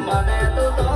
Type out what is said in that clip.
મને તો